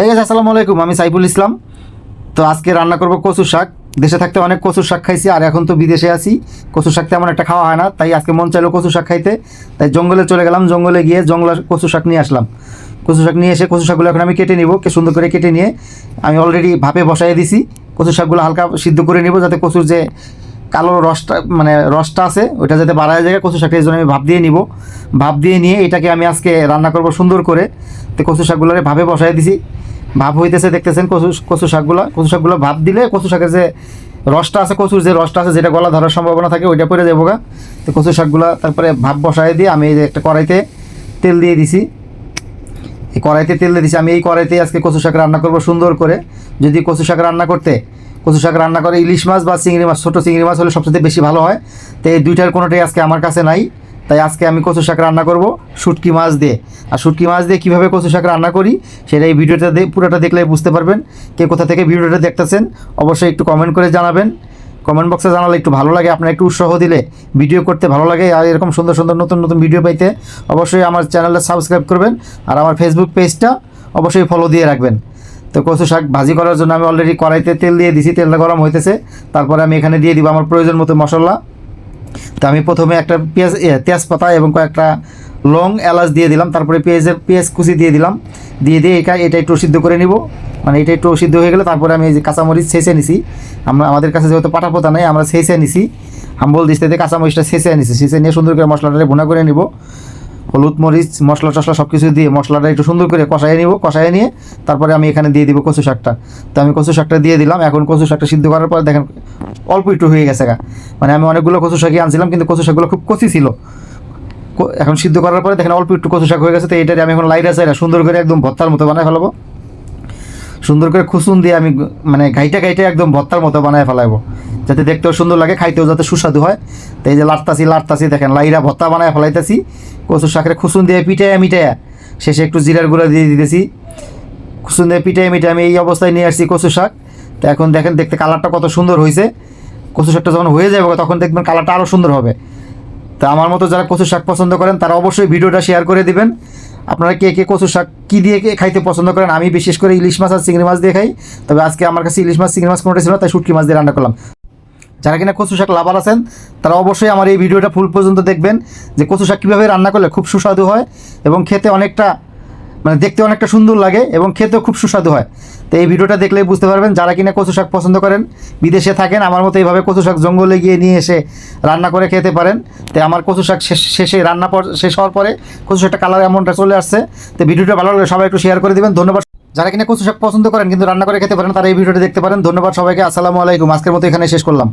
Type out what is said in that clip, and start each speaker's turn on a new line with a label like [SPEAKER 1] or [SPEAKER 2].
[SPEAKER 1] এই গেছে আসসালামু আলাইকুম, আমি সাইফুল ইসলাম। তো আজকে রান্না করব কচু শাক। দেশে থাকতে অনেক কচু শাক খাইছি, আর এখন তো বিদেশে আছি। কচু শাক তেমন একটা খাওয়া হয় না, তাই আজকে মন চাইলো কচু শাক খাইতে। তাই জঙ্গলে চলে গেলাম, জঙ্গলে গিয়ে জঙ্গলে কচু শাক নিয়ে আসলাম। কচু শাক নিয়ে এসে কচু শাকগুলো এখন আমি কেটে নিব, কে সুন্দর করে কেটে নিয়ে। আমি অলরেডি ভাপে বসাই দিছি, কচু শাকগুলো হালকা সিদ্ধ করে নিব, যাতে কচুর যে কালো রসটা মানে রসটা আছে, ওইটা যাতে বাড়ায় যায় কচু শাকটা এই জন্য আমি ভাপ দিয়ে নিব। ভাপ দিয়ে নিয়ে এটাকে আমি আজকে রান্না করব সুন্দর করে। তো কচু শাকগুলোরে ভাবে বসাই দিছি। ভাপ হইতেছে, দেখতেছেন কচু কচু শাকগুলো কচু শাকগুলো ভাপ দিলে কচু শাকের যে রসটা আছে, কচুর যে রসটা আছে, যেটা গলা ধরার সম্ভাবনা থাকে, ওইটা পড়ে যাব গা। তো কচু শাকগুলো তারপরে ভাপ বসাই দিয়ে আমি এই যে একটা কড়াইতে তেল দিয়ে দিছি। এই কড়াইতে তেল দিয়ে দিছি। আমি এই কড়াইতে আজকে কচু শাক রান্না করব সুন্দর করে। যদি কচু শাক রান্না করতে কচু শাক রান্না করে, ইলিশ মাছ বা চিংড়ি মাছ, ছোটো চিংড়ি মাছ হলে সবচেয়ে বেশি ভালো হয়। তো এই দুইটার কোনোটাই আজকে আমার কাছে নাই। তাই আজকে আমি কচু শাক রান্না করব শুটকি মাছ দিয়ে। আর শুটকি মাছ দিয়ে কীভাবে কচু শাক রান্না করি, সেটা এই ভিডিওটা পুরোটা দেখলে বুঝতে পারবেন। কে কোথা থেকে ভিডিওটা দেখতেছেন, অবশ্যই একটু কমেন্ট করে জানাবেন। কমেন্ট বক্সে জানালে একটু ভালো লাগে, আপনার একটু উৎসাহ দিলে ভিডিও করতে ভালো লাগে। আর এরকম সুন্দর সুন্দর নতুন নতুন ভিডিও পাইতে অবশ্যই আমার চ্যানেলটা সাবস্ক্রাইব করবেন। আর আমার ফেসবুক পেজটা অবশ্যই ফলো দিয়ে রাখবেন। তো কচু শাক ভাজি করার জন্য আমি অলরেডি কড়াইতে তেল দিয়ে দিছি, তেলটা গরম হইতেছে। তারপরে আমি এখানে দিয়ে দিব আমার প্রয়োজন মতো মশলা। তো আমি প্রথমে একটা পেঁয়াজ তেজপাতা এবং কয়েকটা লং এলাচ দিয়ে দিলাম। তারপরে পেঁয়াজের পেঁয়াজ কুচি দিয়ে দিলাম। দিয়ে দিয়ে এটা এটা একটু সিদ্ধ করে নিব। মানে এটা একটু সিদ্ধ হয়ে গেলে তারপরে আমি এই যে কাঁচামরিচ ছেঁচে নিছি। আমরা আমাদের কাছে যেহেতু পাটা পোতা নেই, আমরা ছেঁচে নিছি। হাম্বল দিস্তাতে কাঁচামরিচটা ছেঁচে নিছি। ছেঁচে নিয়ে সুন্দর করে মশলাটা ভুনা করে নিব। হলুদ, মরিচ, মশলা টশলা সব কিছু দিয়ে মশলাটা একটু সুন্দর করে কষাই নিব কষাই নিয়ে তারপরে আমি এখানে দিয়ে দিব কচু শাকটা। তো আমি কচু শাকটা দিয়ে দিলাম। এখন কচু শাকটা সিদ্ধ করার পর দেখেন অল্প একটু হয়ে গেছে গা। মানে আমি অনেকগুলো কচু শাকই আনছিলাম, কিন্তু কচু শাকগুলো খুব কচি ছিল। এখন সিদ্ধ করার পরে দেখেন অল্প একটু কচু শাক হয়ে গেছে, তো এটারে আমি এখন লাইরা চাইরা সুন্দর করে একদম ভর্তার মতো বানায় ফেলাবো। সুন্দর করে খুসুন দিয়ে আমি মানে ঘাইটা ঘাইটা একদম ভর্তার মতো বানায় ফেলাবো। যাতে দেখতেও সুন্দর লাগে, খাইতেও যাতে সুস্বাদু হয়। তো এই যে লাটতাছি লাটতাছি, দেখেন, লাইরা ভত্তা বানায় ফেলাইতেছি। কচু শাকের খুসুন দিয়ে পিটাইয়া, মিটাইয়া। শেষে একটু জিরার গুঁড়া দিয়ে দিতেছি। খুসুন দিয়ে পিটাইয়া মিটাই আমি এই অবস্থায় নিয়ে আসছি কচু শাক। তো এখন দেখেন, দেখতে কালারটা কত সুন্দর হয়েছে কচু শাকটা যখন হয়ে যাবে, তখন দেখবেন কালারটা আরও সুন্দর হবে। তা আমার মতো যারা কচু শাক পছন্দ করেন, তারা অবশ্যই ভিডিওটা শেয়ার করে দিবেন। আপনারা কে কে কচু শাক কী দিয়ে কে খাইতে পছন্দ করেন, আমি বিশেষ করে ইলিশ মাছ আর চিংড়ি মাছ দিয়ে খাই। তবে আজকে আমার কাছে ইলিশ মাছ, চিংড়ি মাছ কোনোটা ছিল তাই শুটকি মাছ দিয়ে রান্না করলাম। যারা কিনা কচু শাক লাভার আছেন, তারা অবশ্যই আমার এই ভিডিওটা ফুল পর্যন্ত দেখবেন যে কচু শাক কীভাবে রান্না করলে খুব সুস্বাদু হয় এবং খেতে অনেকটা মানে দেখতে অনেকটা সুন্দর লাগে এবং খেতেও খুব সুস্বাদু হয়। তো এই ভিডিওটা দেখলেই বুঝতে পারবেন, যারা কিনা কচু শাক পছন্দ করেন, বিদেশে থাকেন, আমার মতো এইভাবে কচু শাক জঙ্গলে গিয়ে নিয়ে এসে রান্না করে খেতে পারেন। তো আমার কচু শাক শেষ রান্না পর, শেষ হওয়ার পরে কচু শাকটা কালার এমনটা চলে আসছে। তো ভিডিওটা ভালো লাগলে সবাই একটু শেয়ার করে দেবেন। ধন্যবাদ। যারা কিনা কচু শাক পছন্দ করেন কিন্তু রান্না করে খেতে পারেন, তারা এই ভিডিওটা দেখতে পারেন। ধন্যবাদ সবাইকে। আসসালামু আলাইকুম। আজকের মতো এখানে শেষ করলাম।